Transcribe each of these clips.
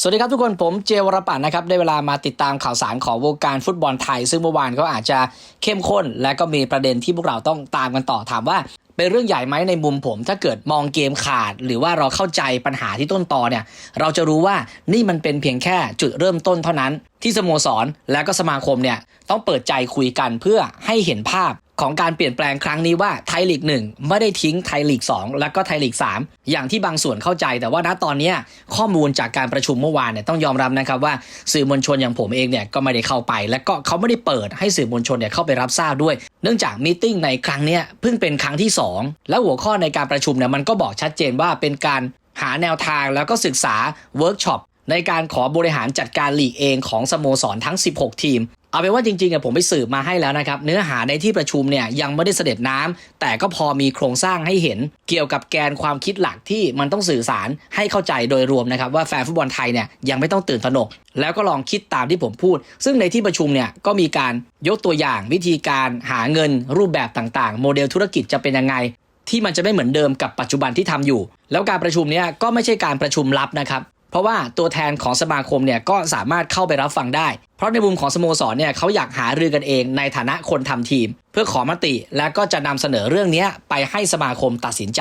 สวัสดีครับทุกคนผมเจวรปัตน์นะครับได้เวลามาติดตามข่าวสารของวงการฟุตบอลไทย ซึ่งเมื่อวานก็อาจจะเข้มข้น และก็มีประเด็นที่พวกเราต้องตามกันต่อถามว่า เป็นเรื่องใหญ่ไหมในมุมผม ถ้าเกิดมองเกมขาด หรือว่าเราเข้าใจปัญหาที่ต้นตอเนี่ย เราจะรู้ว่านี่มันเป็นเพียงแค่จุดเริ่มต้นเท่านั้น ที่สโมสรและก็สมาคมเนี่ยต้องเปิดใจคุยกันเพื่อให้เห็นภาพ ของการเปลี่ยนแปลงครั้งนี้ว่าไทยลีกหนึ่งไม่ได้ทิ้งไทยลีก 2 แล้วก็ไทยลีก 3 อย่างที่บางส่วนเข้าใจ แต่ว่าณตอนนี้ข้อมูลจากการประชุมเมื่อวานเนี่ยต้องยอมรับนะครับว่าสื่อมวลชนอย่างผมเองเนี่ยก็ไม่ได้เข้าไป และก็เขาไม่ได้เปิดให้สื่อมวลชนเนี่ยเข้าไปรับทราบด้วย เนื่องจากมีติ้งในครั้งนี้เพิ่งเป็นครั้งที่ 2 และหัวข้อในการประชุมเนี่ยมันก็บอกชัดเจนว่าเป็นการหาแนวทางแล้วก็ศึกษาเวิร์กช็อปในการขอบริหารจัดการลีกเองของสโมสรทั้ง 16 ทีม เอาเป็นว่าจริงๆอะผมไปสืบมาให้แล้วนะครับ เนื้อหาในที่ประชุมเนี่ยยังไม่ได้เสด็จน้ำแต่ก็พอมีโครงสร้างให้เห็น เกี่ยวกับแกนความคิดหลักที่มันต้องสื่อสารให้เข้าใจโดยรวมนะครับว่าแฟนฟุตบอลไทยเนี่ยยังไม่ต้องตื่นตระหนก แล้วก็ลองคิดตามที่ผมพูด ซึ่งในที่ประชุมเนี่ยก็มีการยกตัวอย่างวิธีการหาเงินรูปแบบต่างๆ โมเดลธุรกิจจะเป็นยังไงที่มันจะไม่เหมือนเดิมกับปัจจุบันที่ทำอยู่ แล้วการประชุมเนี้ยก็ไม่ใช่การประชุมลับนะครับ เพราะว่าตัวแทนของสมาคมเนี่ยก็สามารถเข้าไปรับฟังได้ เพราะในมุมของสโมสรเนี่ยเขาอยากหารือกันเองในฐานะคนทำทีม เพื่อขอมติและก็จะนำเสนอเรื่องนี้ไปให้สมาคมตัดสินใจ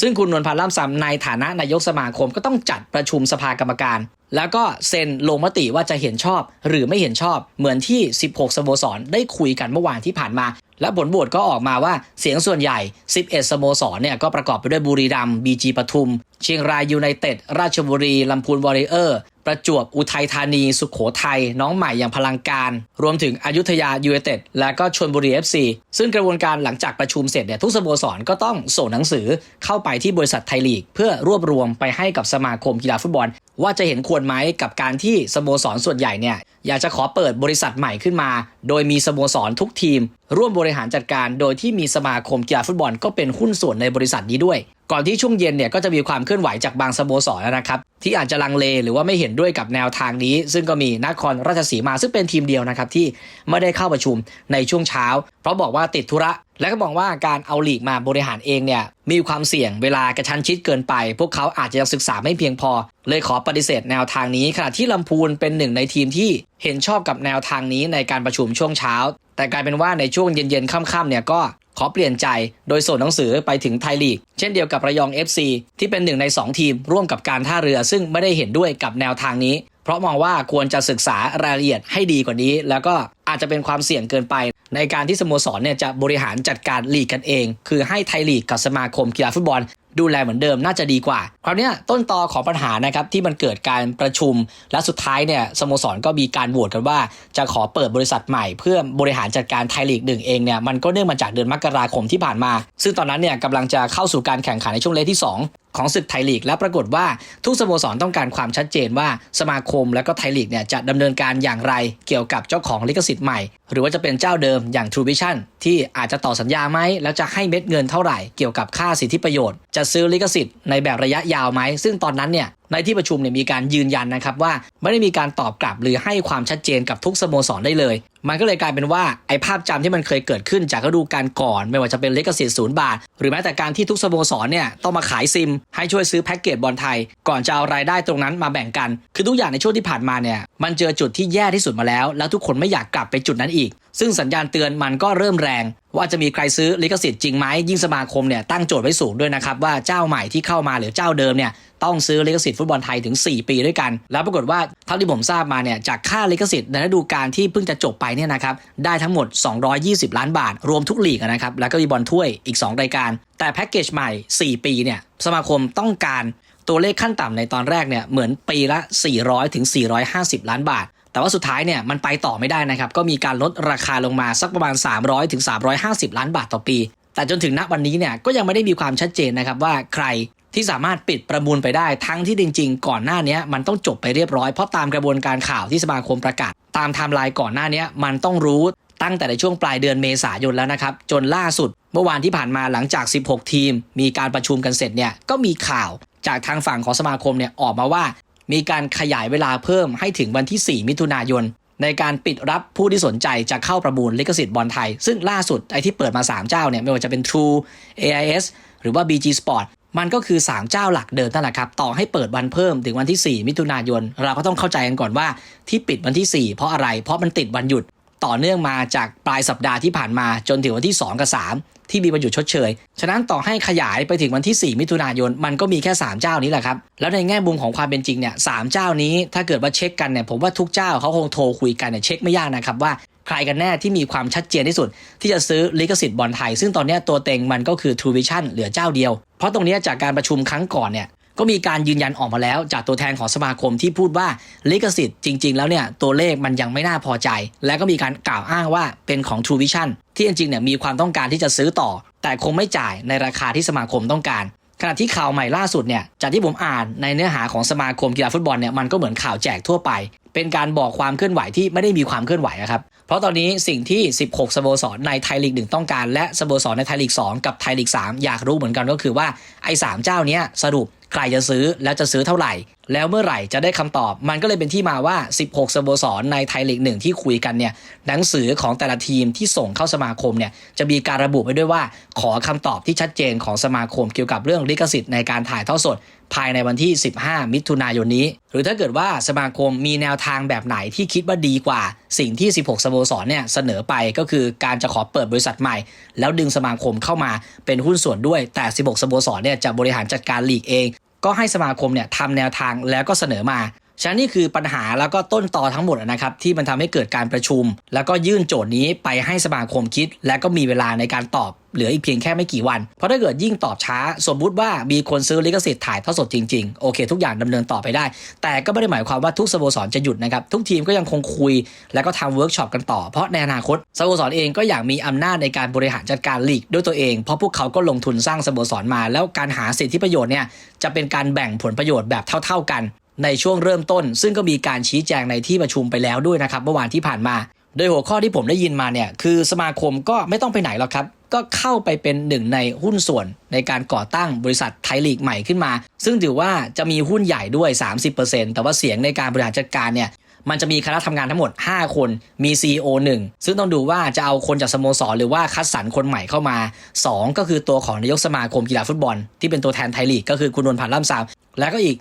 ซึ่งคุณนวลพันธ์ล่ำซำในฐานะนายกสมาคมก็ต้องจัดประชุมสภากรรมการ แล้วก็เซ็นลงมติว่าจะเห็นชอบ หรือไม่เห็นชอบ เหมือนที่ 16 สโมสรได้คุยกันเมื่อวานที่ผ่านมา และผลโหวตก็ออกมาว่าเสียงส่วนใหญ่ 11 สโมสรเนี่ยก็ประกอบไปด้วยบุรีรัมย์บีจีปทุม เชียงรายยูไนเต็ด ราชบุรี ลำพูนวอริเออร์ ประจวบ อุทัยธานี สุขโขทัย น้องใหม่อย่างพลังการ รวมถึงอยุธยายูไนเต็ด และก็ชนบุรี FC ซึ่งกระบวนการหลังจากประชุมเสร็จเนี่ยทุกสโมสรก็ต้องส่งหนังสือเข้าไปที่บริษัทไทยลีก เพื่อรวบรวมไปให้กับสมาคมกีฬาฟุตบอล ว่าจะเห็นควรไหมกับการที่สโมสรส่วนใหญ่เนี่ย อยากจะขอเปิดบริษัทใหม่ขึ้นมา โดยมีสโมสรทุกทีม ร่วมบริหารจัดการ โดยที่มีสมาคมกีฬาฟุตบอลก็เป็นหุ้นส่วนในบริษัทนี้ด้วย ก่อนที่ช่วงเย็นเนี่ยก็จะมีความเคลื่อนไหวจากบางสโมสรนะครับที่อาจจะลังเลหรือว่าไม่เห็นด้วยกับแนวทางนี้ ซึ่งก็มีนครราชสีมาซึ่งเป็นทีมเดียวนะครับที่ไม่ได้เข้าประชุมในช่วงเช้า เพราะบอกว่าติดธุระ และก็บอกว่าการเอาลีกมาบริหารเองเนี่ยมีความเสี่ยงเวลากระชั้นชิดเกินไป พวกเขาอาจจะยังศึกษาไม่เพียงพอ เลยขอปฏิเสธแนวทางนี้ขณะที่ลำพูนเป็นหนึ่งในทีมที่เห็นชอบกับแนวทางนี้ในการประชุมช่วงเช้า แต่กลายเป็นว่าในช่วงเย็นๆค่ำๆเนี่ยก็ขอเปลี่ยนใจโดยส่งหนังสือไปถึงไทยลีก เช่นเดียวกับระยอง FC ที่เป็นหนึ่งใน 2 ทีมร่วมกับการท่าเรือ ซึ่งไม่ได้เห็นด้วยกับแนวทางนี้ เพราะมองว่าควรจะศึกษารายละเอียดให้ดีกว่านี้ แล้วก็อาจจะเป็นความเสี่ยงเกินไป ในการที่สโมสรเนี่ยจะบริหารจัดการลีกกันเอง คือให้ไทยลีกกับสมาคมกีฬาฟุตบอลดูแลเหมือนเดิมน่าจะดีกว่า คราวนี้ต้นตอของปัญหานะครับที่มันเกิดการประชุม และสุดท้ายเนี่ยสโมสรก็มีการโหวตกันว่า จะขอเปิดบริษัทใหม่เพื่อบริหารจัดการไทยลีกหนึ่งเองเนี่ยมันก็เนื่องมาจากเดือนมกราคมที่ผ่านมา ซึ่งตอนนั้นเนี่ยกำลังจะเข้าสู่การแข่งขันในช่วงเลขที่ 2ของศึกไทยลีกและปรากฏว่าทุกสโมสรต้องการความชัดเจนว่าสมาคมและก็ไทยลีกเนี่ยจะดำเนินการอย่างไรเกี่ยวกับเจ้าของลิขสิทธิ์ใหม่ หรือว่าจะเป็นเจ้าเดิมอย่าง True Vision ที่อาจจะต่อสัญญาไหมแล้วจะให้เม็ดเงินเท่าไหร่เกี่ยวกับค่าสิทธิประโยชน์จะซื้อลิขสิทธิ์ในแบบระยะยาวไหมซึ่งตอนนั้นเนี่ย ในที่ประชุมเนี่ยมีการยืนยันนะครับว่าไม่ได้มีการตอบกลับหรือให้ความชัดเจนกับทุกสโมสรได้เลย มันก็เลยกลายเป็นว่าไอ้ภาพจำที่มันเคยเกิดขึ้นจากฤดูกาลก่อน ไม่ว่าจะเป็นเลิขสิทธิ์ศูนย์บาท หรือแม้แต่การที่ทุกสโมสรเนี่ยต้องมาขายซิม ให้ช่วยซื้อแพ็กเกจบอลไทย ก่อนจะเอารายได้ตรงนั้นมาแบ่งกัน คือทุกอย่างในช่วงที่ผ่านมาเนี่ยมันเจอจุดที่แย่ที่สุดมาแล้ว แล้วทุกคนไม่อยากกลับไปจุดนั้นอีก ซึ่งสัญญาณเตือนมันก็เริ่มแรง ว่าจะมีใครซื้อลิขสิทธิ์จริงไหมยิ่งสมาคมเนี่ยตั้งโจทย์ไว้สูงด้วยนะครับว่าเจ้าใหม่ที่เข้ามาหรือเจ้าเดิมเนี่ย ต้องซื้อลิขสิทธิ์ฟุตบอลไทยถึง 4 ปีด้วยกัน แล้วปรากฏว่าเท่าที่ผมทราบมาเนี่ยจากค่าลิขสิทธิ์ในฤดูกาลที่เพิ่งจะจบไปเนี่ยนะครับได้ทั้งหมด 220 ล้านบาท รวมทุกลีกนะครับแล้วก็มีบอลถ้วยอีก 2 รายการ แต่แพ็กเกจใหม่ 4 ปีเนี่ยสมาคมต้องการตัวเลขขั้นต่ำในตอนแรกเนี่ยเหมือนปีละ 400ถึง450 ล้านบาทแต่ว่าสุดท้ายเนี่ยมันไปต่อไม่ได้นะครับ ก็มีการลดราคาลงมาสักประมาณ 300ถึง350 ล้านบาทต่อปี แต่จนถึงณวันนี้เนี่ยก็ยังไม่ได้มีความชัดเจนนะครับว่าใคร ที่สามารถปิดประมูลไปได้ทั้งที่จริง ๆ ก่อนหน้านี้มันต้องจบไปเรียบร้อยเพราะตามกระบวนการข่าวที่สมาคมประกาศ ตามไทม์ไลน์ก่อนหน้านี้มันต้องรู้ตั้งแต่ในช่วงปลายเดือนเมษายนแล้วนะครับ จนล่าสุด เมื่อวานที่ผ่านมาหลังจาก 16 ทีม มีการประชุมกันเสร็จเนี่ยก็มีข่าวจากทางฝั่งของสมาคมเนี่ยออกมาว่า มีการขยายเวลาเพิ่มให้ถึงวันที่ 4 มิถุนายน ในการปิดรับผู้ที่สนใจจะเข้าประมูลลิขสิทธิ์บอลไทย ซึ่งล่าสุดไอที่เปิดมา 3 เจ้าเนี่ยไม่ว่าจะเป็น True AIS หรือว่า BG Sport มันก็คือ 3 เจ้าหลักเดิมนั่นแหละครับ ต่อให้เปิดวันเพิ่มถึงวันที่ 4 มิถุนายน เราก็ต้องเข้าใจกันก่อนว่าที่ปิดวันที่ 4 เพราะอะไร เพราะมันติดวันหยุด ต่อเนื่องมาจากปลายสัปดาห์ที่ผ่านมาจนถึงวันที่ 2 กับ 3 ที่มีวันหยุดชดเชย ฉะนั้นต่อให้ขยายไปถึงวันที่ 4 มิถุนายน มันก็มีแค่ 3 เจ้านี้แหละครับ แล้วในแง่มุมของความเป็นจริงเนี่ยสามเจ้านี้ถ้าเกิดว่าเช็คกันเนี่ยผมว่าทุกเจ้าเขาคงโทรคุยกันเนี่ยเช็คไม่ยากนะครับว่า ใครกันแน่ที่มีความชัดเจนที่สุด ที่จะซื้อลิขสิทธิ์บอลไทย ซึ่งตอนนี้ตัวเต็งมันก็คือ True Vision เหลือเจ้าเดียว เพราะตรงนี้จากการประชุมครั้งก่อนเนี่ยก็มีการยืนยันออกมาแล้ว จากตัวแทนของสมาคมที่พูดว่าลิขสิทธิ์จริง ๆ แล้วเนี่ยตัวเลขมันยังไม่น่าพอใจ และก็มีการกล่าวอ้างว่าเป็นของ True Vision ที่จริงๆเนี่ยมีความต้องการที่จะซื้อต่อ แต่คงไม่จ่ายในราคาที่สมาคมต้องการ ขณะที่ข่าวใหม่ล่าสุดเนี่ยจากที่ผมอ่านในเนื้อหาของสมาคมกีฬาฟุตบอลเนี่ยมันก็เหมือนข่าวแจกทั่วไป เป็นการบอกความเคลื่อนไหวที่ไม่ได้มีความเคลื่อนไหวนะครับเพราะตอนนี้สิ่งที่ 16 สโมสรในไทยลีก 1 ต้องการ และสโมสรในไทยลีก 2 กับไทยลีก 3 อยากรู้เหมือนกันก็คือว่าไอ้สามเจ้าเนี้ยสรุปใครจะซื้อแล้วจะซื้อเท่าไหร่ แล้วเมื่อไหร่จะได้คำตอบ มันก็เลยเป็นที่มาว่า 16สโมสรในไทยลีกหนึ่งที่คุยกันเนี่ยหนังสือของแต่ละทีมที่ส่งเข้าสมาคมเนี่ยจะมีการระบุไว้ด้วยว่า ขอคำตอบที่ชัดเจนของสมาคมเกี่ยวกับเรื่องลิขสิทธิ์ในการถ่ายทอดสด ภายในวันที่ 15 มิถุนายนนี้ หรือถ้าเกิดว่าสมาคมมีแนวทางแบบไหนที่คิดว่าดีกว่า สิ่งที่ 16สโมสรเนี่ยเสนอไปก็คือการจะขอเปิดบริษัทใหม่ แล้วดึงสมาคมเข้ามาเป็นหุ้นส่วนด้วยแต่ 16สโมสรเนี่ยจะบริหารจัดการลีกเอง ก็ให้สมาคมเนี่ยทำแนวทางแล้วก็เสนอมา ฉะนั้นนี่คือปัญหาแล้วก็ต้นตอทั้งหมดนะครับที่มันทำให้เกิดการประชุม แล้วก็ยื่นโจทย์นี้ไปให้สมาคมคิด และก็มีเวลาในการตอบเหลืออีกเพียงแค่ไม่กี่วัน เพราะถ้าเกิดยิ่งตอบช้า สมมุติว่ามีคนซื้อลิขสิทธิ์ถ่ายทอดสดจริงๆ โอเค ทุกอย่างดำเนินต่อไปได้ แต่ก็ไม่ได้หมายความว่าทุกสโมสรจะหยุดนะครับ ทุกทีมก็ยังคงคุย แล้วก็ทำเวิร์กช็อปกันต่อ เพราะในอนาคตสโมสรเองก็อยากมีอำนาจในการบริหารจัดการลีกด้วยตัวเอง เพราะพวกเขาก็ลงทุนสร้างสโมสรมา แล้วการหาสิทธิประโยชน์เนี่ยจะเป็นการแบ่งผลประโยชน์แบบเท่า ๆกัน ในช่วงเริ่มต้น ซึ่งก็มีการชี้แจงในที่ประชุมไปแล้วด้วยนะครับ เมื่อวานที่ผ่านมา โดยหัวข้อที่ผมได้ยินมาเนี่ยคือสมาคมก็ไม่ต้องไปไหนหรอกครับ ก็เข้าไปเป็นหนึ่งในหุ้นส่วนในการก่อตั้งบริษัทไทยลีกใหม่ขึ้นมา ซึ่งถือว่าจะมีหุ้นใหญ่ด้วย 30%แต่ว่าเสียงในการบริหารจัดการเนี่ย มันจะมีคณะทำงานทั้งหมด 5 คนมี CEO 1 ซึ่งต้องดูว่าจะเอาคนจากสโมสรหรือว่าคัดสรรคนใหม่เข้ามา 2 ก็คือตัวของนายกสมาคมกีฬาฟุตบอล ที่เป็นตัวแทนไทยลีกก็คือคุณนวลพันธ์ล่ำซามแล้วก็อีก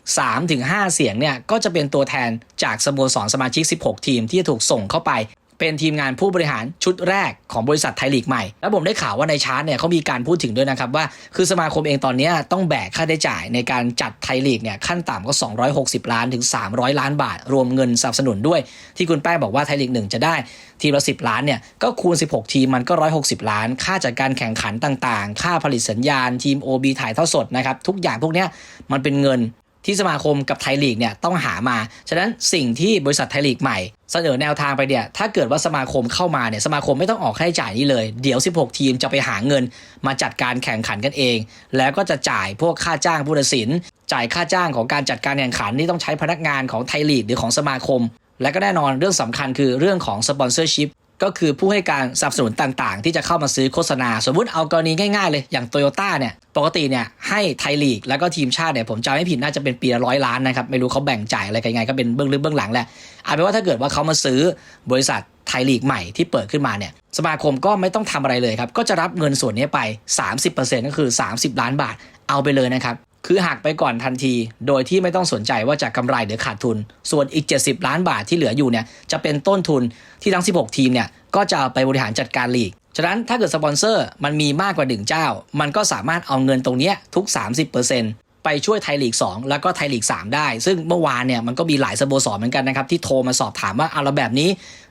3-5 เสียงเนี่ยก็จะเป็นตัวแทนจากสโมสรสมาชิก 16 ทีมที่จะถูกส่งเข้าไป เป็นทีมงานผู้บริหารชุดแรกของบริษัทไทยลีกใหม่ แล้วผมได้ข่าวว่าในชาร์ตเนี่ยเขามีการพูดถึงด้วยนะครับว่า คือสมาคมเองตอนนี้ต้องแบกค่าใช้จ่ายในการจัดไทยลีกเนี่ยขั้นต่ำก็ 260 ล้านถึง 300 ล้านบาท รวมเงินสนับสนุนด้วย ที่คุณแป้งบอกว่าไทยลีกหนึ่งจะได้ทีมละ 10 ล้านเนี่ยก็คูณ 16 ทีมมันก็ 160 ล้าน ค่าจัดการแข่งขันต่างๆ ค่าผลิตสัญญาณ ทีม OB ถ่ายทอดสดนะครับทุกอย่างพวกเนี้ยมันเป็นเงิน ที่สมาคมกับไทยลีกเนี่ยต้องหามา ฉะนั้นสิ่งที่บริษัทไทยลีกใหม่เสนอแนวทางไปเนี่ยถ้าเกิดว่าสมาคมเข้ามาเนี่ยสมาคมไม่ต้องออกค่าใช้จ่ายนี้เลย เดี๋ยว 16 ทีมจะไปหาเงิน มาจัดการแข่งขันกันเอง แล้วก็จะจ่ายพวกค่าจ้างผู้ตัดสิน จ่ายค่าจ้างของการจัดการแข่งขันที่ต้องใช้พนักงานของไทยลีกหรือของสมาคม และก็แน่นอนเรื่องสำคัญคือเรื่องของสปอนเซอร์ชิพ ก็คือผู้ให้การสนับสนุนต่างๆ ที่จะเข้ามาซื้อโฆษณา สมมติเอากรณีง่ายๆเลยอย่างโตโยต้าเนี่ยปกติเนี่ยให้ไทยลีกแล้วก็ทีมชาติเนี่ยผมจำไม่ผิดน่าจะเป็นปีละร้อยล้านนะครับไม่รู้เขาแบ่งจ่ายอะไรกันยังไงก็เป็นเบื้องลึกเบื้องหลังแหละเอาเป็นว่าถ้าเกิดว่าเขามาซื้อบริษัทไทยลีกใหม่ที่เปิดขึ้นมาเนี่ยสมาคมก็ไม่ต้องทำอะไรเลยครับก็จะรับเงินส่วนนี้ไป 30%ก็คือ 30 ล้านบาทเอาไปเลยนะครับ คือหักไปก่อนทันที โดยที่ไม่ต้องสนใจว่าจะกำไรหรือขาดทุน ส่วนอีก 70 ล้านบาทที่เหลืออยู่เนี่ยจะเป็นต้นทุนที่ทั้ง 16 ทีมเนี่ยก็จะไปบริหารจัดการลีก ฉะนั้นถ้าเกิดสปอนเซอร์มันมีมากกว่าดึงเจ้า มันก็สามารถเอาเงินตรงนี้ทุก 30% ไปช่วยไทยลีก 2 แล้วก็ไทยลีก 3 ได้ ซึ่งเมื่อวานเนี่ยมันก็มีหลายสโมสรเหมือนกันนะครับ ที่โทรมาสอบถามว่าเอาแล้วแบบนี้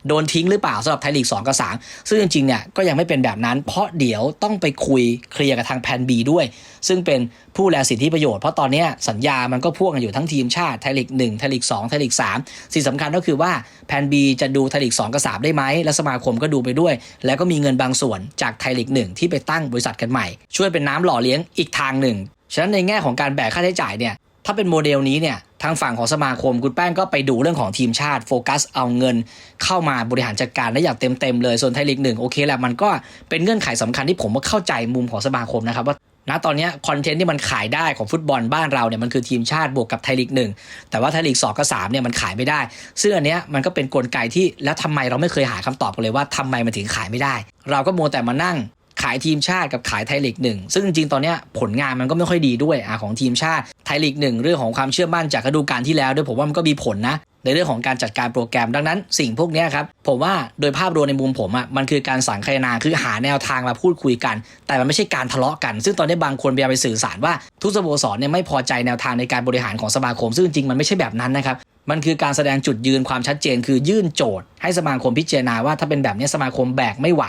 โดนทิ้งหรือเปล่าสำหรับไทยลีก 2 กับ 3 ซึ่งจริงๆเนี่ยก็ยังไม่เป็นแบบนั้น เพราะเดี๋ยวต้องไปคุยเคลียร์กับทางแพน B ด้วย ซึ่งเป็นผู้แลสิทธิประโยชน์เพราะตอนนี้สัญญามันก็พ่วงกันอยู่ทั้งทีมชาติไทยลีก1ไทยลีก2ไทยลีก3สิ่งสำคัญก็คือว่าแพน B จะดูไทยลีก 2 กับ 3 ได้ไหมและสมาคมก็ดูไปด้วย แล้วก็มีเงินบางส่วนจากไทยลีก 1 ที่ไปตั้งบริษัทกันใหม่ ช่วยเป็นน้ำหล่อเลี้ยงอีกทางหนึ่ง ฉะนั้นในแง่ของการแบกค่าใช้จ่ายเนี่ยถ้าเป็นโมเดลนี้เนี่ยทางฝั่งของสมาคมคุณแป้งก็ไปดูเรื่องของทีมชาติโฟกัสเอาเงินเข้ามาบริหารจัดการได้อย่างเต็มๆเลยส่วนไทยลีกหนึ่งโอเคแหละมันก็เป็นเงื่อนไขสำคัญที่ผมก็เข้าใจมุมของสมาคมนะครับว่าณตอนนี้คอนเทนต์ที่มันขายได้ของฟุตบอลบ้านเราเนี่ยมันคือทีมชาติบวกกับไทยลีกหนึ่งแต่ว่าไทยลีกสองกับสามเนี่ยมันขายไม่ได้ ซึ่งอันเนี้ยมันก็เป็นกลไกที่แล้วทำไมเราไม่เคยหาคำตอบกันเลยว่าทำไมมันถึงขายไม่ได้ เราก็มัวแต่มานั่ง ขายทีมชาติกับขายไทยลีกหนึ่งซึ่งจริงๆตอนนี้ผลงานมันก็ไม่ค่อยดีด้วยอของทีมชาติไทยลีกหนึ่งเรื่องของความเชื่อมั่นจากฤดูกาลที่แล้วด้วยผมว่ามันก็มีผลนะในเรื่องของการจัดการโปรแกรมดังนั้นสิ่งพวกนี้ครับ ผมว่าโดยภาพรวมในมุมผมอะมันคือการสังคายนาคือหาแนวทางมาพูดคุยกัน แต่มันไม่ใช่การทะเลาะกัน ซึ่งตอนนี้บางคนพยายามไปสื่อสารว่าทุกสโมสรเนี่ยไม่พอใจแนวทางในการบริหารของสมาคม ซึ่งจริงๆมันไม่ใช่แบบนั้นนะครับมันคือการแสดงจุดยืนความชัดเจน คือยื่นโจทย์ให้สมาคมพิจารณาว่าถ้าเป็นแบบนี้สมาคมแบกไม่ไหว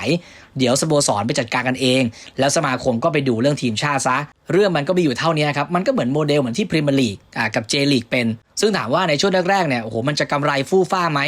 เดี๋ยวสโมสรไปจัดการกันเอง แล้วสมาคมก็ไปดูเรื่องทีมชาติซะ เรื่องมันก็มีอยู่เท่านี้ครับ มันก็เหมือนโมเดลเหมือนที่พรีเมียร์ลีกกับเจลีกเป็น ซึ่งถามว่าในช่วงแรกๆเนี่ยโอ้โหมันจะกำไรฟู่ฟ้าไหม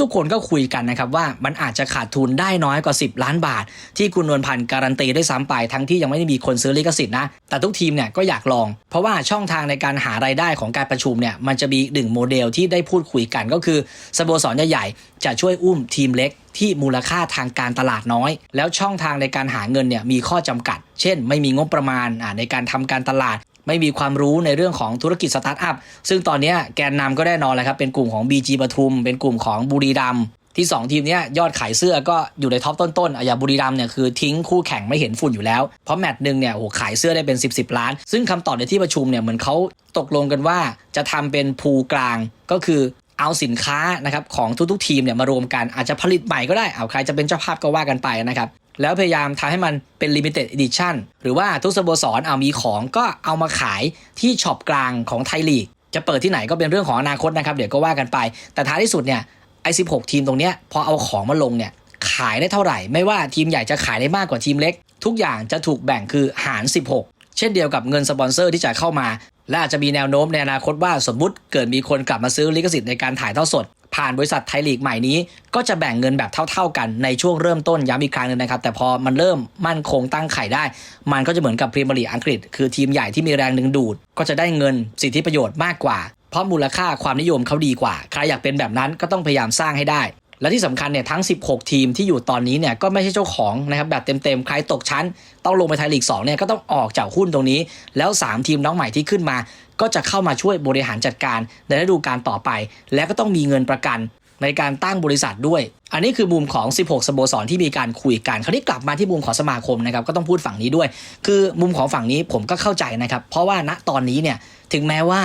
ทุกๆ คนก็คุยกันนะครับว่ามันอาจจะขาดทุนได้น้อยกว่า 10 ล้านบาท ที่คุณนวลพันธ์การันตีได้ซ้ำไปทั้งที่ยังไม่ได้มีคนซื้อลิขสิทธิ์นะแต่ทุกทีมเนี่ยก็อยากลอง เพราะว่าช่องทางในการหารายได้ของการประชุมเนี่ยมันจะมีหนึ่งโมเดลที่ได้พูดคุยกันก็คือสโมสรใหญ่จะช่วยอุ้มทีมเล็กที่มูลค่าทางการตลาดน้อย แล้วช่องทางในการหาเงินเนี่ยมีข้อจำกัด เช่น ไม่มีงบประมาณในการทำการตลาด ไม่มีความรู้ในเรื่องของธุรกิจสตาร์ทอัพ ซึ่งตอนนี้แกนนำก็แน่นอนแหละครับ เป็นกลุ่มของ BG ปทุม เป็นกลุ่มของบุรีรัมที่ 2 ทีมนี้ยอดขายเสื้อก็อยู่ในท็อปต้นๆอย่างบุรีรัมเนี่ยคือทิ้งคู่แข่งไม่เห็นฝุ่นอยู่แล้ว เพราะแมตช์หนึ่งเนี่ยโอ้ขายเสื้อได้เป็น 10บสล้าน ซึ่งคำตอบในที่ประชุมเนี่ยเหมือนเขาตกลงกันว่าจะทำเป็นพูกลางก็คือ เอาสินค้านะครับของทุกๆทีมเนี่ยมารวมกันอาจจะผลิตใหม่ก็ได้เอาใครจะเป็นเจ้าภาพก็ว่ากันไปนะครับแล้วพยายามทำให้มันเป็น limited edition หรือว่าทุกสโมสรเอามีของก็เอามาขายที่ช็อปกลางของไทยลีก จะเปิดที่ไหนก็เป็นเรื่องของอนาคตนะครับ เดี๋ยวก็ว่ากันไป แต่ท้ายที่สุดเนี่ยไอ้16 ทีมตรงเนี้ยพอเอาของมาลงเนี่ยขายได้เท่าไหร่ ไม่ว่าทีมใหญ่จะขายได้มากกว่าทีมเล็ก ทุกอย่างจะถูกแบ่งคือหาร 16 เช่นเดียวกับเงินสปอนเซอร์ที่จะเข้ามา และอาจจะมีแนวโน้มในอนาคตว่าสมมุติเกิดมีคนกลับมาซื้อลิขสิทธิ์ในการถ่ายทอดสด ผ่านบริษัทไทยลีกใหม่นี้ ก็จะแบ่งเงินแบบเท่า ๆกันในช่วงเริ่มต้นย้ำอีกครั้งนึงนะครับ แต่พอมันเริ่มมั่นคงตั้งไข่ได้ มันก็จะเหมือนกับพรีเมียร์ลีกอังกฤษ คือทีมใหญ่ที่มีแรงดึงดูด ก็จะได้เงินสิทธิประโยชน์มากกว่า เพราะมูลค่าความนิยมเขาดีกว่า ใครอยากเป็นแบบนั้นก็ต้องพยายามสร้างให้ได้ และที่สำคัญเนี่ยทั้ง 16 ทีมที่อยู่ตอนนี้เนี่ยก็ไม่ใช่เจ้าของนะครับแบบเต็มๆ ใครตกชั้น ต้องลงไปไทยลีก2เนี่ยก็ต้องออกจากหุ้นตรงนี้ แล้ว 3 ทีมน้องใหม่ที่ขึ้นมา ก็จะเข้ามาช่วยบริหารจัดการในฤดูกาลต่อไป และก็ต้องมีเงินประกันในการตั้งบริษัทด้วย อันนี้คือมุมของ 16 สโมสรที่มีการคุยกัน คราวนี้กลับมาที่มุมของสมาคมนะครับ ก็ต้องพูดฝั่งนี้ด้วย คือมุมของฝั่งนี้ผมก็เข้าใจนะครับ เพราะว่าณตอนนี้เนี่ย ถึงแม้ว่า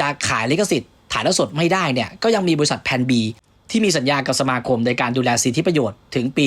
จะขายลิขสิทธิ์ถ่ายทอดสดไม่ได้เนี่ย ก็ยังมีบริษัทแพน B ที่มีสัญญากับสมาคมในการดูแลสิทธิประโยชน์ถึงปี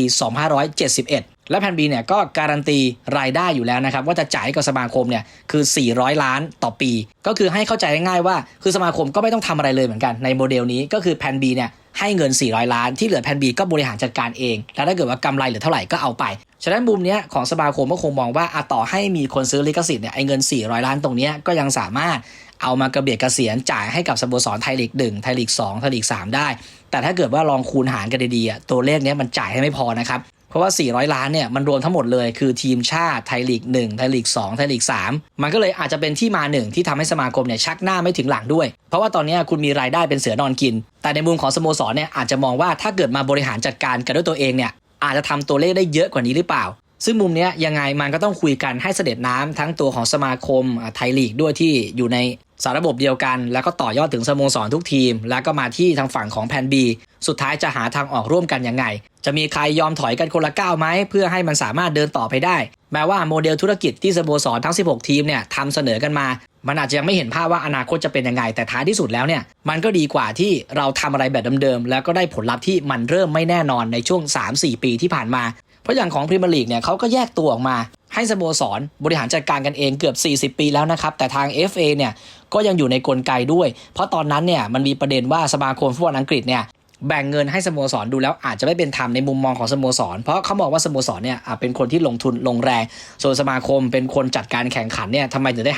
2571 และแพนบีเนี่ยก็การันตีรายได้อยู่แล้วนะครับ ว่าจะจ่ายกับสมาคมเนี่ยคือ 400 ล้านต่อปี ก็คือให้เข้าใจง่ายๆว่า คือสมาคมก็ไม่ต้องทำอะไรเลยเหมือนกันในโมเดลนี้ก็คือแพนบีเนี่ยให้เงิน 400 ล้าน ที่เหลือแพนบีก็บริหารจัดการเอง แล้วถ้าเกิดว่ากำไรเหลือเท่าไหร่ก็เอาไป ฉะนั้นมุมเนี้ยของสมาคมก็คงมองว่าอะต่อให้มีคนซื้อลิขสิทธิ์เนี่ยไอ้เงิน 400 ล้านตรงเนี้ยก็ยังสามารถ เอามากระเบียดกระเสียนจ่ายให้กับสโมสรไทยลีก1ไทยลีก2ไทยลีก3ได้ แต่ถ้าเกิดว่าลองคูณหารกันดีๆตัวเลขเนี้ยมันจ่ายให้ไม่พอนะครับเพราะว่า 400 ล้านเนี่ย มันรวมทั้งหมดเลย คือทีมชาติ ไทยลีก 1 ไทยลีก 2 ไทยลีก 3 มันก็เลยอาจจะเป็นที่มาหนึ่งที่ทำให้สมาคมเนี่ย ชักหน้าไม่ถึงหลังด้วย เพราะว่าตอนเนี้ยคุณมีรายได้เป็นเสือนอนกิน แต่ในมุมของสโมสรเนี่ย อาจจะมองว่าถ้าเกิดมาบริหารจัดการกันด้วยตัวเองเนี่ย อาจจะทำตัวเลขได้เยอะกว่านี้หรือเปล่า ซึ่งมุมนี้ยังไงมันก็ต้องคุยกันให้เสด็จน้ำทั้งตัวของสมาคมไทยลีกด้วยที่อยู่ในสารระบบเดียวกัน แล้วก็ต่อยอดถึงสโมสรทุกทีม แล้วก็มาที่ทางฝั่งของแพนบีสุดท้ายจะหาทางออกร่วมกันยังไง จะมีใครยอมถอยกันคนละก้าวไหมเพื่อให้มันสามารถเดินต่อไปได้ แม้ว่าโมเดลธุรกิจที่สโมสรทั้ง 16 ทีมเนี่ยทำเสนอกันมา มันอาจจะยังไม่เห็นภาพว่าอนาคตจะเป็นยังไง แต่ท้ายที่สุดแล้วเนี่ยมันก็ดีกว่าที่เราทำอะไรแบบเดิมๆแล้วก็ได้ผลลัพธ์ที่มันเริ่มไม่แน่นอนในช่วง 3-4 ปีที่ผ่านมา เพราะอย่างของพรีเมียร์ลีกเนี่ยเขาก็แยกตัวออกมาให้สโมสรบริหารจัดการกันเองเกือบ 40 ปีแล้วนะครับ แต่ทาง FA เนี่ยก็ยังอยู่ในกลไกด้วย เพราะตอนนั้นเนี่ยมันมีประเด็นว่าสมาคมฟุตบอลอังกฤษเนี่ย แบ่งเงินให้สโมสรดูแล้วอาจจะไม่เป็นธรรมในมุมมองของสโมสร เพราะเขาบอกว่าสโมสรเนี่ยเป็นคนที่ลงทุนลงแรง ส่วนสมาคมเป็นคนจัดการแข่งขันเนี่ยทำไมถึงได้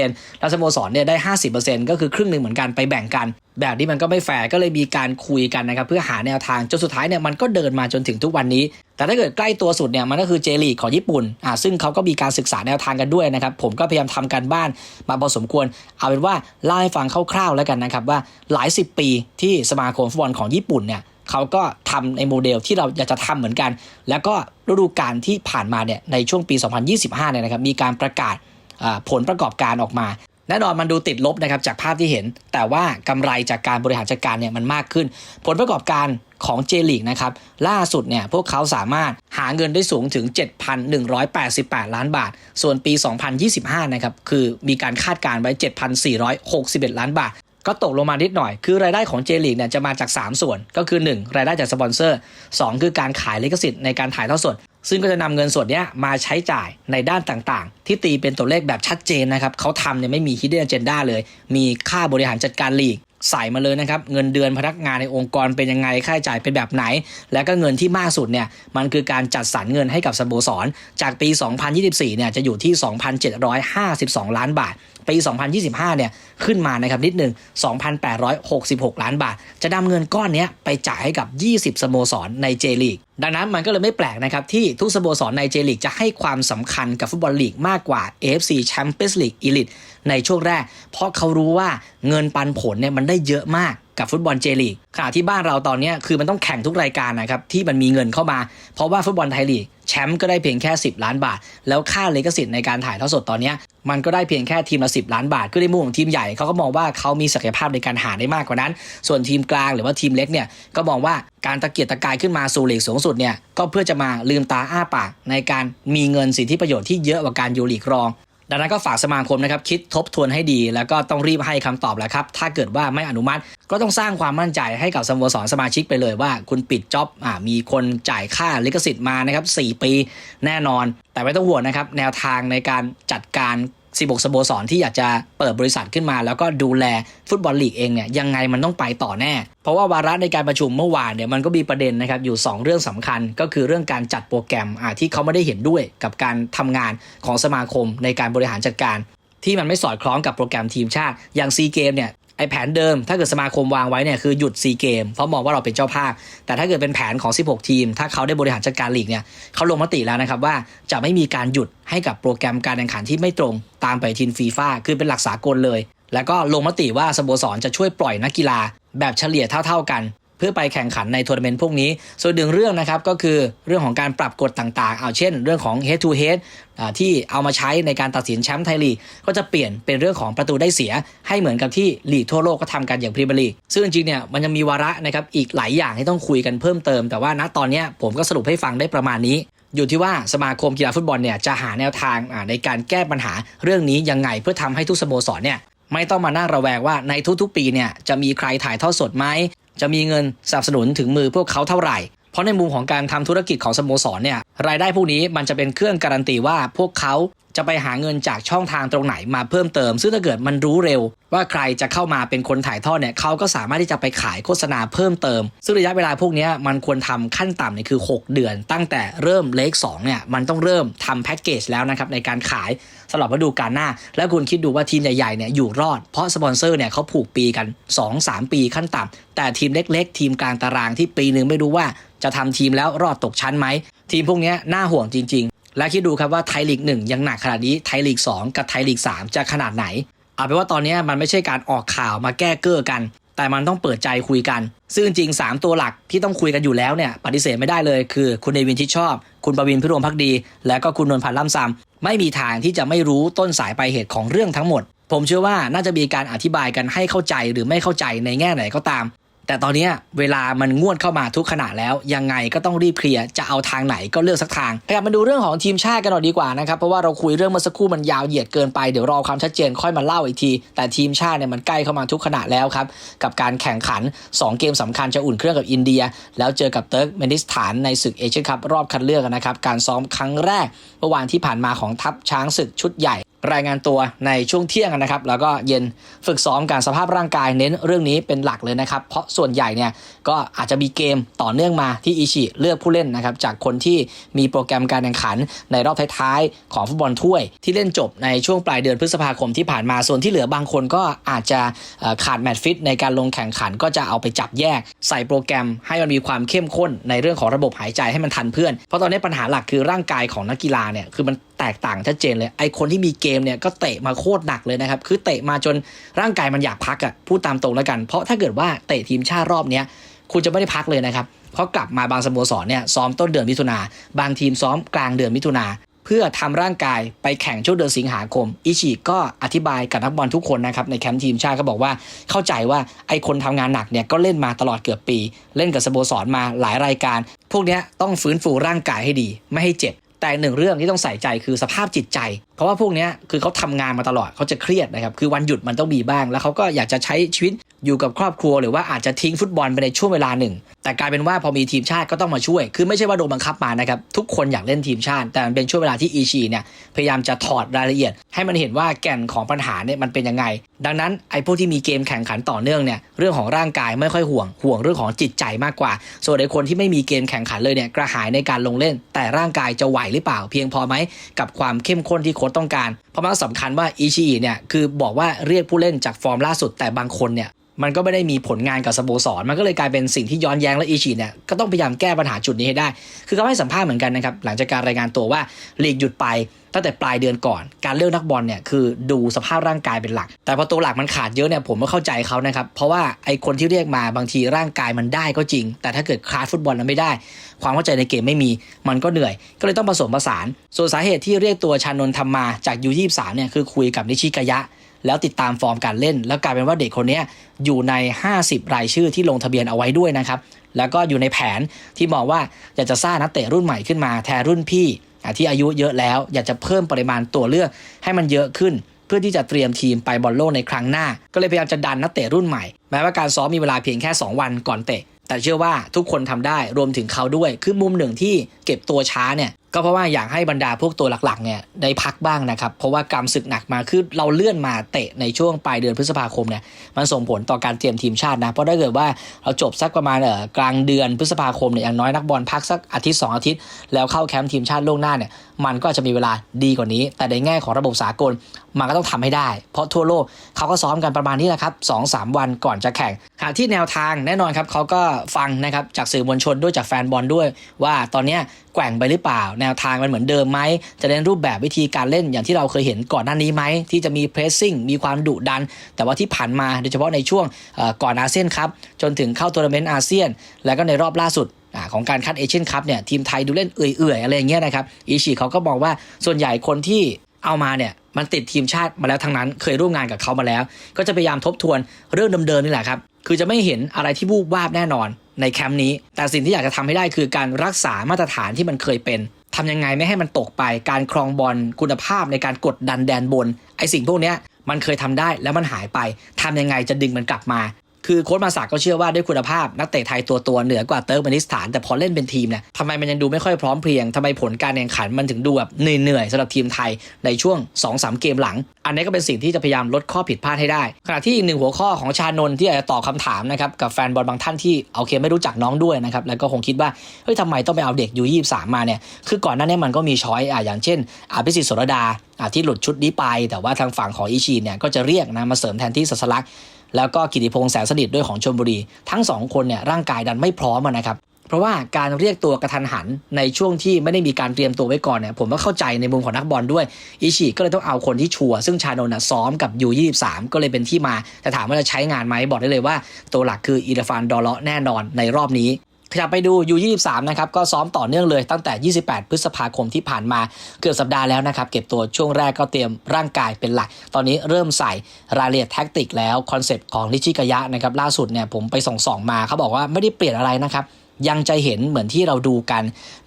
50%แล้วสโมสรเนี่ยได้ 50%ก็คือครึ่งหนึ่งเหมือนกันไปแบ่งกัน แบบนี้มันก็ไม่แฟร์ก็เลยมีการคุยกันนะครับเพื่อหาแนวทางจนสุดท้ายเนี่ยมันก็เดินมาจนถึงทุกวันนี้แต่ถ้าเกิดใกล้ตัวสุดเนี่ยมันก็คือเจลีกของญี่ปุ่นอ่าซึ่งเขาก็มีการศึกษาแนวทางกันด้วยนะครับผมก็พยายามทำการบ้านมาพอสมควร เอาเป็นว่าเล่าให้ฟังคร่าวๆแล้วกันนะครับว่าหลายสิบปีที่สมาคมฟุตบอลของญี่ปุ่นเนี่ยเขาก็ทำในโมเดลที่เราอยากจะทำเหมือนกัน แล้วก็ฤดูกาลที่ผ่านมาเนี่ยในช่วงปี 2025เนี่ยนะครับมีการประกาศผลประกอบการออกมาแน่นอนมันดูติดลบนะครับจากภาพที่เห็น แต่ว่ากำไรจากการบริหารจัดการเนี่ยมันมากขึ้น ผลประกอบการของเจลีกนะครับล่าสุดเนี่ยพวกเขาสามารถหาเงินได้สูงถึง 7,188 ล้านบาท ส่วนปี 2025 นะครับคือมีการคาดการณ์ไว้ 7,461 ล้านบาท ก็ตกลงมานิดหน่อย คือรายได้ของเจลีกเนี่ยจะมาจาก 3 ส่วน ก็คือ 1 รายได้จากสปอนเซอร์ 2 คือการขายลิขสิทธิ์ในการถ่ายทอดสด ซึ่งก็จะนำเงินส่วนเนี้ยมาใช้จ่ายในด้านต่างๆ ที่ตีเป็นตัวเลขแบบชัดเจนนะครับเขาทำเนี่ยไม่มี hidden agenda เลย มีค่าบริหารจัดการลีก ใส่มาเลยนะครับ เงินเดือนพนักงานในองค์กรเป็นยังไงค่าใช้จ่ายเป็นแบบไหน แล้วก็เงินที่มากสุดเนี่ยมันคือการจัดสรรเงินให้กับสโมสร จากปี 2024 เนี่ยจะอยู่ที่ 2,752 ล้านบาท ปี 2025 เนี่ยขึ้นมานะครับนิดหนึ่ง2,866 ล้านบาท จะนำเงินก้อนนี้ไปจ่ายให้กับ 20 สโมสรในเจลีกดังนั้นมันก็เลยไม่แปลกนะครับ ที่ทุกสโมสรในเจลีกจะให้ความสำคัญกับฟุตบอลลีกมากกว่า AFC Champions League Elite ในช่วงแรก เพราะเขารู้ว่าเงินปันผลเนี่ยมันได้เยอะมากกับฟุตบอลเจลีกขณะที่บ้านเราตอนนี้คือมันต้องแข่งทุกรายการนะครับที่มันมีเงินเข้ามา เพราะว่าฟุตบอลไทยลีกแชมป์ก็ได้เพียงแค่ 10 ล้านบาท แล้วค่าลิขสิทธิ์ในการถ่ายทอดสดตอนนี้มันก็ได้เพียงแค่ทีมละ 10 ล้านบาท ก็ในมุมของทีมใหญ่เขาก็มองว่าเขามีศักยภาพในการหาได้มากกว่านั้น ส่วนทีมกลางหรือว่าทีมเล็กเนี่ยก็มองว่าการตะเกียกตะกายขึ้นมาสู่ลีกสูงสุดเนี่ยก็เพื่อจะมาลืมตาอ้าปากในการมีเงินสิทธิประโยชน์ที่เยอะกว่าการอยู่ลีกรอง ดังนั้นก็ฝากสมาคมนะครับคิดทบทวนให้ดี แล้วก็ต้องรีบให้คำตอบแล้วครับ ถ้าเกิดว่าไม่อนุมัติ ก็ต้องสร้างความมั่นใจให้กับสโมสรสมาชิกไปเลยว่า คุณปิดจ็อบอมีคนจ่ายค่าลิขสิทธิ์มานะครับ4ปีแน่นอน แต่ไม่ต้องห่วงนะครับแนวทางในการจัดการ 16สโมสรที่อยากจะเปิดบริษัทขึ้นมา แล้วก็ดูแลฟุตบอลลีกเองเนี่ยยังไงมันต้องไปต่อแน่ เพราะว่าวาระในการประชุมเมื่อวานเนี่ยมันก็มีประเด็นนะครับอยู่ 2 เรื่องสำคัญ ก็คือเรื่องการจัดโปรแกรมที่เขาไม่ได้เห็นด้วยกับการทำงานของสมาคมในการบริหารจัดการที่มันไม่สอดคล้องกับโปรแกรมทีมชาติ อย่างซีเกมเนี่ย แผนเดิม ถ้าเกิดสมาคมวางไว้เนี่ยคือหยุดซีเกม เพราะมองว่าเราเป็นเจ้าภาพ แต่ถ้าเกิดเป็นแผนของ 16 ทีม ถ้าเขาได้บริหารจัดการลีกเนี่ยเขาลงมติแล้วนะครับว่าจะไม่มีการหยุดให้กับโปรแกรมการแข่งขันที่ไม่ตรงตามไปทินฟีฟ่าคือเป็นหลักสากลเลย แล้วก็ลงมติว่าสโมสรจะช่วยปล่อยนักกีฬาแบบเฉลี่ยเท่า ๆกัน พื่อไปแข่งขันในทัวร์นาเมนต์พวกนี้ ส่วนหนึ่งเรื่องนะครับก็คือเรื่องของการปรับกฎต่างๆ เอาเช่น เรื่องของ head to head ที่เอามาใช้ในการตัดสินแชมป์ไทยลีกก็จะเปลี่ยนเป็นเรื่องของประตูได้เสีย ให้เหมือนกับที่ลีกทั่วโลกก็ทำกันอย่างพรีเมียร์ลีกซึ่งจริงๆเนี่ยมันยังมีวาระนะครับอีกหลายอย่างที่ต้องคุยกันเพิ่มเติม แต่ว่าณตอนนี้ผมก็สรุปให้ฟังได้ประมาณนี้อยู่ที่ว่าสมาคมกีฬาฟุตบอลเนี่ยจะหาแนวทางในการแก้ปัญหาเรื่องนี้ยังไงเพื่อทำให้ทุกสโมสรเนี่ยไม่ต้องมานั่งระแวงว่าในทุกๆ ปีเนี่ยจะมีใครถ่ายทอดสดไหม จะมีเงินสนับสนุนถึงมือพวกเขาเท่าไหร่ เพราะในมุมของการทำธุรกิจของสโมสรเนี่ยรายได้พวกนี้มันจะเป็นเครื่องการันตีว่าพวกเขา จะไปหาเงินจากช่องทางตรงไหนมาเพิ่มเติม ซึ่งถ้าเกิดมันรู้เร็ว ว่าใครจะเข้ามาเป็นคนถ่ายทอดเนี่ยเขาก็สามารถที่จะไปขายโฆษณาเพิ่มเติม ซึ่งระยะเวลาพวกนี้มันควรทำขั้นต่ำเนี่ยคือ 6 เดือน ตั้งแต่เริ่มเลข2เนี่ยมันต้องเริ่มทำแพ็กเกจแล้วนะครับในการขายสำหรับฤดูกาลหน้า แล้วคุณคิดดูว่าทีมใหญ่ๆเนี่ยอยู่รอดเพราะสปอนเซอร์เนี่ยเขาผูกปีกัน 2-3 ปีขั้นต่ำแต่ทีมเล็ก ๆ ทีมกลางตารางที่ปีหนึ่งไม่รู้ว่าจะทำทีมแล้วรอดตกชั้นไหมทีมพวกนี้น่าห่วงจริง และคิดดูครับว่าไทยลีกหนึ่งยังหนักขนาดนี้ไทยลีก 2 กับไทยลีก 3 จะขนาดไหน เอาเป็นว่าตอนนี้มันไม่ใช่การออกข่าวมาแก้เก้อกัน แต่มันต้องเปิดใจคุยกัน ซึ่งจริง 3 ตัวหลักที่ต้องคุยกันอยู่แล้วเนี่ยปฏิเสธไม่ได้เลย คือคุณเนวินชิดชอบ คุณประวินพิรมพักดี และก็คุณนนท์พันธ์ล่ำซำไม่มีทางที่จะไม่รู้ต้นสายปลายเหตุของเรื่องทั้งหมด ผมเชื่อว่าน่าจะมีการอธิบายกันให้เข้าใจหรือไม่เข้าใจในแง่ไหนก็ตาม แต่ตอนนี้เวลามันงวดเข้ามาทุกขณะแล้ว ยังไงก็ต้องรีบเคลียร์จะเอาทางไหนก็เลือกสักทางกลับมาดูเรื่องของทีมชาติกันหน่อยดีกว่านะครับ เพราะว่าเราคุยเรื่องเมื่อสักครู่มันยาวเหยียดเกินไปเดี๋ยวรอความชัดเจนค่อยมาเล่าอีกที แต่ทีมชาติเนี่ยมันใกล้เข้ามาทุกขณะแล้วครับ กับการแข่งขัน 2 เกมสำคัญจะอุ่นเครื่องกับอินเดีย แล้วเจอกับเติร์กเมนิสถานในศึกเอเชียนคัพรอบคัดเลือกนะครับการซ้อมครั้งแรกเมื่อวานที่ผ่านมาของทัพช้างศึกชุดใหญ่ รายงานตัวในช่วงเที่ยงนะครับ แล้วก็เย็นฝึกซ้อมการสภาพร่างกายเน้นเรื่องนี้เป็นหลักเลยนะครับ เพราะส่วนใหญ่เนี่ยก็อาจจะมีเกมต่อเนื่องมาที่อิชิเลือกผู้เล่นนะครับ จากคนที่มีโปรแกรมการแข่งขันในรอบท้ายๆ ของฟุตบอลถ้วย ที่เล่นจบในช่วงปลายเดือนพฤษภาคมที่ผ่านมาส่วนที่เหลือบางคนก็อาจจะขาดแมตช์ฟิตในการลงแข่งขันก็จะเอาไปจับแยก ใส่โปรแกรมให้มันมีความเข้มข้นในเรื่องของระบบหายใจให้มันทันเพื่อนเพราะตอนนี้ปัญหาหลักคือร่างกายของนักกีฬาเนี่ยคือมัน แตกต่างชัดเจนเลย ไอคนที่มีเกมเนี่ยก็เตะมาโคตรหนักเลยนะครับ คือเตะมาจนร่างกายมันอยากพักอะ่ะพูดตามตรงแล้วกัน เพราะถ้าเกิดว่าเตะทีมชาติรอบเนี้ยคุณจะไม่ได้พักเลยนะครับ เพราะกลับมาบางสโมสรเนี่ยซ้อมต้นเดือนมิถุนา บางทีมซ้อมกลางเดือนมิถุนาเพื่อพื่อทำร่างกายไปแข่งช่วงเดือนสิงหาคม อิชิก็อธิบายกับนักบอลทุกคนนะครับ ในแคมป์ทีมชาติก็บอกว่าเข้าใจว่าไอ้คนทำงานหนักเนี่ยก็เล่นมาตลอดเกือบปี เล่นกับสโมสรมาหลายรายการ พวกนี้ต้องฟื้นฟูร่างกายให้ดี ไม่ให้เจ็บ แต่หนึ่งเรื่องที่ต้องใส่ใจคือสภาพจิตใจ เพราะว่าพวกนี้คือเขาทำงานมาตลอดเขาจะเครียดนะครับ คือวันหยุดมันต้องมีบ้าง แล้วเขาก็อยากจะใช้ชีวิตอยู่กับครอบครัว หรือว่าอาจจะทิ้งฟุตบอลไปในช่วงเวลาหนึ่ง แต่กลายเป็นว่าพอมีทีมชาติก็ต้องมาช่วย คือไม่ใช่ว่าโดนบังคับมานะครับ ทุกคนอยากเล่นทีมชาติ แต่มันเป็นช่วงเวลาที่อีชีเนี่ยพยายามจะถอดรายละเอียด ให้มันเห็นว่าแก่นของปัญหาเนี่ยมันเป็นยังไง ดังนั้นไอ้พวกที่มีเกมแข่งขันต่อเนื่องเนี่ยเรื่องของร่างกายไม่ค่อยห่วงห่วงเรื่องของจิตใจมากกว่า ส่วนไอ้คนที่ไม่มีเกมแข่งขันเลยเนี่ยกระหายในการลงเล่น แต่ร่างกายจะไหวหรือเปล่า เพียงพอไหมกับความเข้มข้นที่โค้ชต้องการ เพราะมันสำคัญว่าอิชิเนี่ยคือบอกว่าเรียกผู้เล่นจากฟอร์มล่าสุดแต่บางคนเนี่ย มันก็ไม่ได้มีผลงานกับสโมสร มันก็เลยกลายเป็นสิ่งที่ย้อนแย้งและอิชิเนี่ยก็ต้องพยายามแก้ปัญหาจุดนี้ให้ได้ คือเขาให้สัมภาษณ์เหมือนกันนะครับ หลังจากการรายงานตัวว่าลีกหยุดไปตั้งแต่ปลายเดือนก่อน การเลือกนักบอลเนี่ยคือดูสภาพร่างกายเป็นหลัก แต่พอตัวหลักมันขาดเยอะเนี่ยผมก็เข้าใจเขานะครับ เพราะว่าไอคนที่เรียกมาบางทีร่างกายมันได้ก็จริง แต่ถ้าเกิดคลาสฟุตบอลนั้นไม่ได้ ความเข้าใจในเกมไม่มี มันก็เหนื่อย ก็เลยต้องผสมผสาน ส่วนสาเหตุที่เรียกตัวชานนท์ทำมาจากยูยี่สามเนี่ยคือคุยกับนิชิกายะ แล้วติดตามฟอร์มการเล่น แล้วกลายเป็นว่าเด็กคนนี้อยู่ใน 50 รายชื่อที่ลงทะเบียนเอาไว้ด้วยนะครับ แล้วก็อยู่ในแผนที่มองว่าอยากจะสร้างนักเตะรุ่นใหม่ขึ้นมาแทนรุ่นพี่ที่อายุเยอะแล้ว อยากจะเพิ่มปริมาณตัวเลือกให้มันเยอะขึ้น เพื่อที่จะเตรียมทีมไปบอลโลกในครั้งหน้า ก็เลยพยายามจะดันนักเตะรุ่นใหม่ แม้ว่าการซ้อมมีเวลาเพียงแค่ 2 วันก่อนเตะแต่เชื่อว่าทุกคนทำได้รวมถึงเขาด้วย คือมุมหนึ่งที่เก็บตัวช้าเนี่ย ก็เพราะว่าอยากให้บรรดาพวกตัวหลักๆเนี่ยได้พักบ้างนะครับ เพราะว่ากรรมศึกหนักมาคือเราเลื่อนมาเตะในช่วงปลายเดือนพฤษภาคมเนี่ยมันส่งผลต่อการเตรียมทีมชาตินะ เพราะถ้าเกิดว่าเราจบสักประมาณเออกลางเดือนพฤษภาคมเนี่ยอย่างน้อยนักบอลพักสักอาทิตย์สองอาทิตย์ แล้วเข้าแคมป์ทีมชาติล่วงหน้าเนี่ยมันก็จะมีเวลาดีกว่านี้ แต่ในแง่ของระบบสากล มันก็ต้องทำให้ได้ เพราะทั่วโลกเขาก็ซ้อมกันประมาณนี้แหละครับสองสามวันก่อนจะแข่งขณะที่แนวทางแน่นอนครับเขาก็ฟังนะครับจากสื่อมวลชนด้วยจากแฟนบอลด้วย ว่าตอนนี้แกว่งไปหรือเปล่า แนวทางมันเหมือนเดิมไหมจะเล่นรูปแบบวิธีการเล่นอย่างที่เราเคยเห็นก่อนหน้านี้ไหมที่จะมีเพรสซิ่งมีความดุดัน แต่ว่าที่ผ่านมาโดยเฉพาะในช่วงก่อนอาเซียนครับจนถึงเข้าทัวร์นาเมนต์อาเซียน แล้วก็ในรอบล่าสุด ของการคัดเอเชียนคัพเนี่ยทีมไทยดูเล่นเอื่อยๆ อะไรอย่างเงี้ยนะครับอิชิเขาก็บอกว่าส่วนใหญ่คนที่เอามาเนี่ยมันติดทีมชาติมาแล้วทั้งนั้น เคยร่วมงานกับเขามาแล้ว ก็จะพยายามทบทวนเรื่องเดิมๆนี่แหละครับ คือจะไม่เห็นอะไรที่วูบวาบแน่นอนในแคมป์นี้ แต่สิ่งที่อยากจะทำให้ได้คือการรักษามาตรฐานที่มันเคยเป็นทำยังไงไม่ให้มันตกไป การครองบอลคุณภาพในการกดดันแดนบน ไอสิ่งพวกเนี้ยมันเคยทำได้แล้วมันหายไปทำยังไงจะดึงมันกลับมา คือโค้ชมาสักก็เชื่อว่าด้วยคุณภาพ นักเตะไทยตัวตัวเหนือกว่าเติร์กเมนิสถาน แต่พอเล่นเป็นทีมเนี่ยทำไมมันยังดูไม่ค่อยพร้อมเพรียงทำไมผลการแข่งขันมันถึงดูแบบเหนื่อยๆสำหรับทีมไทยในช่วง 2-3 เกมหลัง อันนี้ก็เป็นสิ่งที่จะพยายามลดข้อผิดพลาดให้ได้ ขณะที่อีกหนึ่งหัวข้อของชานนท์ที่อาจจะตอบคำถามนะครับกับแฟนบอลบางท่านที่โอเคไม่รู้จักน้องด้วยนะครับแล้วก็คงคิดว่าเฮ้ยทำไมต้องไปเอาเด็กยูยี่สามมาเนี่ยคือก่อนหน้านี้มันก็มีช้อยอะอย่างเช่นอภิสิทธิ์สรดาอะที่หลุดชุดนี้ไป แต่ว่าทางฝั่งของอิชีเนี่ยก็จะเรียกนะมาเสริมแทนที่สัสลักษ แล้วก็กิติพงษ์แสนสนิทด้วยของชลบุรี ทั้งสองคนเนี่ยร่างกายดันไม่พร้อมนะครับเพราะว่าการเรียกตัวกระทันหันในช่วงที่ไม่ได้มีการเตรียมตัวไว้ก่อนเนี่ยผมก็เข้าใจในมุมของนักบอลด้วยอิชิก็เลยต้องเอาคนที่ชัวร์ซึ่งชาโนนะซ้อมกับยู23ก็เลยเป็นที่มาแต่ถามว่าจะใช้งานไหมบอกได้เลยว่า ตัวหลักคืออีราฟานดอเลาะแน่นอนในรอบนี้ ขยับไปดู U23 นะครับก็ซ้อมต่อเนื่องเลยตั้งแต่ 28 พฤษภาคมที่ผ่านมาเกือบสัปดาห์แล้วนะครับ เก็บตัวช่วงแรกก็เตรียมร่างกายเป็นหลัก ตอนนี้เริ่มใส่รายละเอียดแท็กติกแล้ว คอนเซปต์ของนิชิกายะนะครับล่าสุดเนี่ยผมไปส่องส่องๆมาเขาบอกว่าไม่ได้เปลี่ยนอะไรนะครับ ยังจะเห็นเหมือนที่เราดูกัน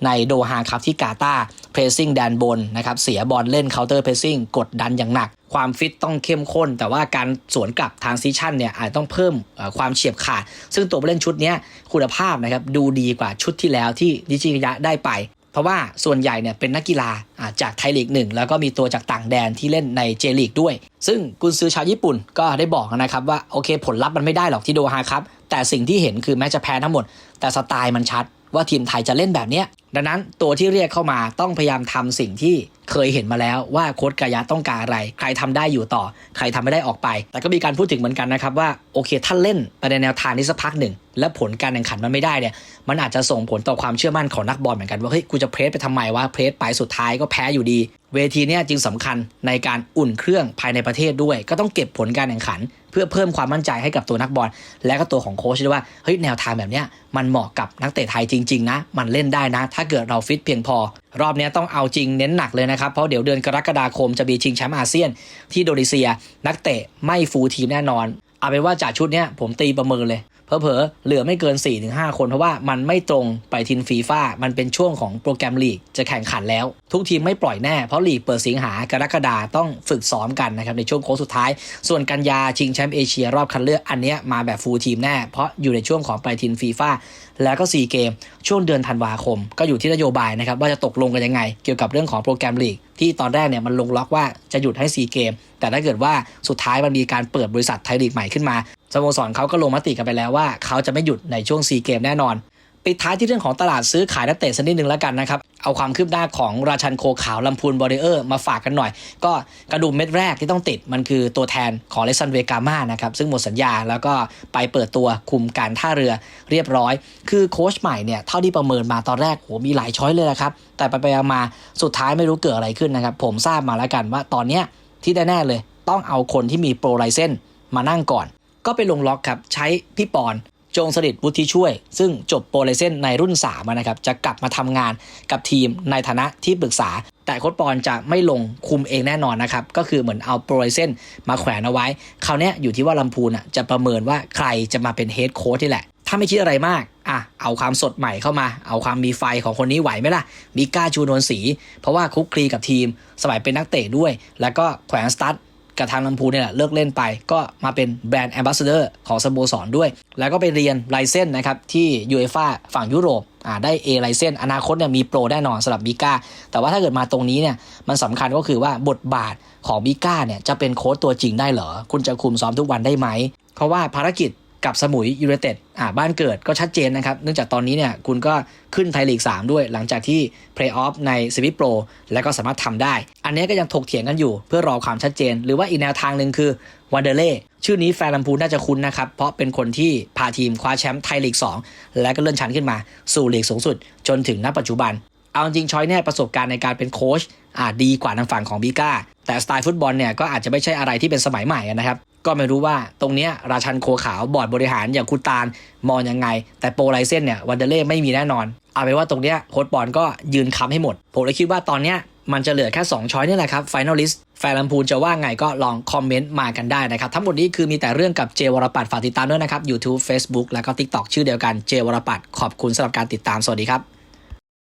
ในโดฮาครับที่กาตาร์เพรสซิ่งแดนบนนะครับเสียบอลเล่นเคาน์เตอร์เพรสซิ่งกดดันอย่างหนัก ความฟิตต้องเข้มข้น แต่ว่าการสวนกลับทางซิชั่นเนี่ยอาจต้องเพิ่มความเฉียบขาด ซึ่งตัวผู้เล่นชุดนี้คุณภาพนะครับดูดีกว่าชุดที่แล้วที่นิชิยะได้ไปเพราะว่าส่วนใหญ่เนี่ยเป็นนักกีฬาอ่าจากไทยลีกหนึ่งแล้วก็มีตัวจากต่างแดนที่เล่นในเจลีกด้วย ซึ่งกุนซือชาวญี่ปุ่นก็ได้บอกนะครับว่า โอเคผลลัพธ์มันไม่ได้หรอกที่โดฮาครับ แต่สิ่งที่เห็นคือแม้จะแพ้ทั้งหมด แต่สไตล์มันชัดว่าทีมไทยจะเล่นแบบนี้ดังนั้นตัวที่เรียกเข้ามาต้องพยายามทำสิ่งที่เคยเห็นมาแล้วว่าโค้ชกายะต้องการอะไร ใครทำได้อยู่ต่อ ใครทำไม่ได้ออกไป แต่ก็มีการพูดถึงเหมือนกันนะครับว่าโอเคถ้าเล่นไปในแนวทางนี้สักพักหนึ่ง และผลการแข่งขันมันไม่ได้เนี่ยมันอาจจะส่งผลต่อความเชื่อมั่นของนักบอลเหมือนกันว่าเฮ้ยกูจะเพรสไปทำไมวะเพรสไปสุดท้ายก็แพ้อยู่ดี เวทีนี้จึงสำคัญในการอุ่นเครื่องภายในประเทศด้วย ก็ต้องเก็บผลการแข่งขัน เพื่อเพิ่มความมั่นใจให้กับตัวนักบอลและก็ตัวของโค้ชด้วยว่าเฮ้ยแนวทางแบบนี้มันเหมาะกับนักเตะไทยจริง ๆ นะ มันเล่นได้นะ ถ้าเกิดเราฟิตเพียงพอ รอบนี้ต้องเอาจริงเน้นหนักเลยนะครับเพราะเดี๋ยวเดือนกรกฎาคมจะมีชิงแชมป์อาเซียน ที่โดนีเซีย นักเตะไม่ฟูลทีมแน่นอนเอาเป็นว่าจากชุดนี้ผมตีประเมินเลย เพอเพอๆเหลือไม่เกิน 4-5 คนเพราะว่ามันไม่ตรงไปทินฟีฟ่ามันเป็นช่วงของโปรแกรมลีกจะแข่งขันแล้ว ทุกทีมไม่ปล่อยแน่ เพราะลีกเปิดสิงหากรกฎาต้องฝึกซ้อมกันนะครับในช่วงโค้งสุดท้าย ส่วนกันยาชิงแชมป์เอเชียรอบคัดเลือกอันเนี้ยมาแบบฟูลทีมแน่เพราะอยู่ในช่วงของไปทินฟีฟ่าแล้วก็ซีเกม ช่วงเดือนธันวาคม ก็อยู่ที่นโยบายนะครับว่าจะตกลงกันยังไง เกี่ยวกับเรื่องของโปรแกรมลีก ที่ตอนแรกเนี่ยมันลงล็อกว่าจะหยุดให้ซีเกม แต่ถ้าเกิดว่าสุดท้ายมันมีการเปิดบริษัทไทยลีกใหม่ขึ้นมาสโมสรเขาก็ลงมติกันไปแล้วว่าเขาจะไม่หยุดในช่วงซีเกมแน่นอน ปิดท้ายที่เรื่องของตลาดซื้อขายนักเตะสักนิดหนึ่งแล้วกันนะครับ เอาความคืบหน้าของราชันโคขาวลำพูนบอริเออร์มาฝากกันหน่อย ก็กระดุมเม็ดแรกที่ต้องติดมันคือตัวแทนของเลซันเวกามานะครับ ซึ่งหมดสัญญาแล้วก็ไปเปิดตัวคุมการท่าเรือเรียบร้อย คือโค้ชใหม่เนี่ยเท่าที่ประเมินมาตอนแรกโหมีหลายช้อยเลยนะครับ แต่ไปไปมาสุดท้ายไม่รู้เกิดอะไรขึ้นนะครับ ผมทราบมาแล้วกันว่าตอนเนี้ยที่แน่ๆเลย ต้องเอาคนที่มีโปรไลเซนมานั่งก่อน ก็ไปลงล็อกครับใช้พี่ปอน จงสฤษดิ์วุฒิช่วย ซึ่งจบโปรไลเซนในรุ่น3นะครับจะกลับมาทำงานกับทีมในฐานะที่ปรึกษา แต่โค้ชปอนจะไม่ลงคุมเองแน่นอนนะครับ ก็คือเหมือนเอาโปรไลเซนมาแขวนเอาไว้คราวนี้อยู่ที่ว่าลำพูนจะประเมินว่าใครจะมาเป็นเฮดโค้ชที่แหละ ถ้าไม่คิดอะไรมากอะเอาความสดใหม่เข้ามา เอาความมีไฟของคนนี้ไหวไหมล่ะมีก้าชูนวลศรีเพราะว่าคุกคลีกับทีม สมัยเป็นนักเตะด้วย แล้วก็แขวนสตั๊ด กับทางลำพูนเนี่ยแหละเลิกเล่นไป ก็มาเป็นแบรนด์แอมบาสเดอร์ของสโมสรด้วย แล้วก็ไปเรียนไลเซนนะครับที่ยูเอฟ่าฝั่งยุโรปอ่าได้ A ไลเซนอนาคตเนี่ยมีโปรแน่นอนสำหรับบิก้าแต่ว่าถ้าเกิดมาตรงนี้เนี่ยมันสำคัญก็คือว่าบทบาทของบิก้าเนี่ยจะเป็นโค้ชตัวจริงได้เหรอ คุณจะคุมซ้อมทุกวันได้ไหม เพราะว่าภารกิจกับสมุยยูเนเต็ด อ่าบ้านเกิดก็ชัดเจนนะครับ เนื่องจากตอนนี้เนี่ยคุณก็ขึ้นไทยลีก 3 ด้วย หลังจากที่เพลย์ออฟในสวิตโปรแล้วก็สามารถทำได้ อันนี้ก็ยังถกเถียงกันอยู่เพื่อรอความชัดเจน หรือว่าอีกแนวทางหนึ่งคือวันเดเล่ชื่อนี้แฟนลำพูนน่าจะคุ้นนะครับ เพราะเป็นคนที่พาทีมคว้าแชมป์ไทยลีก 2 และก็เลื่อนชั้นขึ้นมา สู่ลีกสูงสุด จนถึงณปัจจุบัน เอาจริงชอยเนี่ยประสบการณ์ในการเป็นโค้ชอาจดีกว่าทางฝั่งของบีก้าแต่สไตล์ฟุตบอลเนี่ยก็อาจจะไม่ใช่อะไรที่เป็นสมัยใหม่นะครับ ก็ไม่รู้ว่าตรงเนี้ยราชันโคขาวบอร์ดบริหารอย่างคุณตาลมองยังไง แต่โปรไลเซนเนี่ยวันเดเล่ไม่มีแน่นอน เอาไปนว่าตรงเนี้ยโค้ชบอลก็ยืนค้ำให้หมด ผมเลยคิดว่าตอนเนี้ยมันจะเหลือแค่ 2 ช้อยนี่แหละครับ f i แนลลิสต์แฟนลำพูนจะว่าไงก็ลองคอมเมนต์มากันได้นะครับ ทั้งหมดนี้คือมีแต่เรื่องกับเจวรปัตฝากติดตามด้วยนะครับ YouTube Facebook แล้วก็ TikTok ชื่อเดียวกันเจวรปัตขอบคุณสำหรับการติดตามสวัสดีครับ